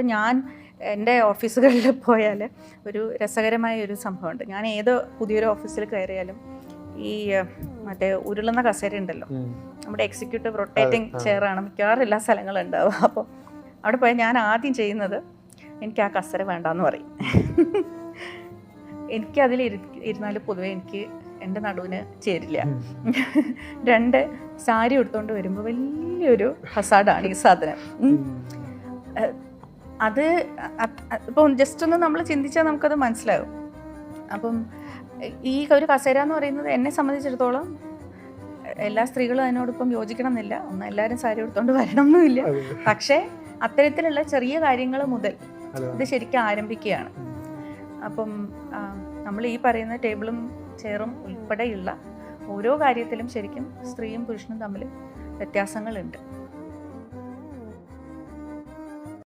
ഇപ്പം ഞാൻ എന്റെ ഓഫീസുകളിൽ പോയാൽ ഒരു രസകരമായ ഒരു സംഭവമുണ്ട്. ഞാൻ ഏത് പുതിയൊരു ഓഫീസിൽ കയറിയാലും ഈ മറ്റേ ഉരുളുന്ന കസേര ഉണ്ടല്ലോ. നമ്മുടെ എക്സിക്യൂട്ടീവ് റൊട്ടേറ്റിംഗ് ചെയറാണ് മിക്കവാറും എല്ലാ സ്ഥലങ്ങളും ഉണ്ടാവുക അപ്പോൾ അവിടെ പോയാൽ ഞാൻ ആദ്യം ചെയ്യുന്നത് എനിക്ക് ആ കസര വേണ്ടാന്ന് പറയും. എനിക്ക് അതിൽ ഇരുന്നാൽ പൊതുവെ എനിക്ക് എന്റെ നടുവിന് ചേരില്ല. രണ്ട് സാരി എടുത്തുകൊണ്ട് വരുമ്പോൾ വലിയൊരു ഹസാഡാണ് ഈ സാധനം. അത് ഇപ്പം ജസ്റ്റ് ഒന്ന് നമ്മൾ ചിന്തിച്ചാൽ നമുക്കത് മനസ്സിലാകും അപ്പം ഈ ഒരു കസേര എന്ന് പറയുന്നത് എന്നെ സംബന്ധിച്ചിടത്തോളം എല്ലാ സ്ത്രീകളും അതിനോടൊപ്പം യോജിക്കണം എന്നില്ല ഒന്ന് എല്ലാവരും സാരി എടുത്തോണ്ട് വരണം എന്നുമില്ല പക്ഷേ അത്തരത്തിലുള്ള ചെറിയ കാര്യങ്ങൾ മുതൽ ഇത് ശരിക്കും ആരംഭിക്കുകയാണ്. അപ്പം നമ്മൾ ഈ പറയുന്ന ടേബിളും ചെയറും ഉൾപ്പെടെയുള്ള ഓരോ കാര്യത്തിലും ശരിക്കും സ്ത്രീയും പുരുഷനും തമ്മിൽ വ്യത്യാസങ്ങളുണ്ട്.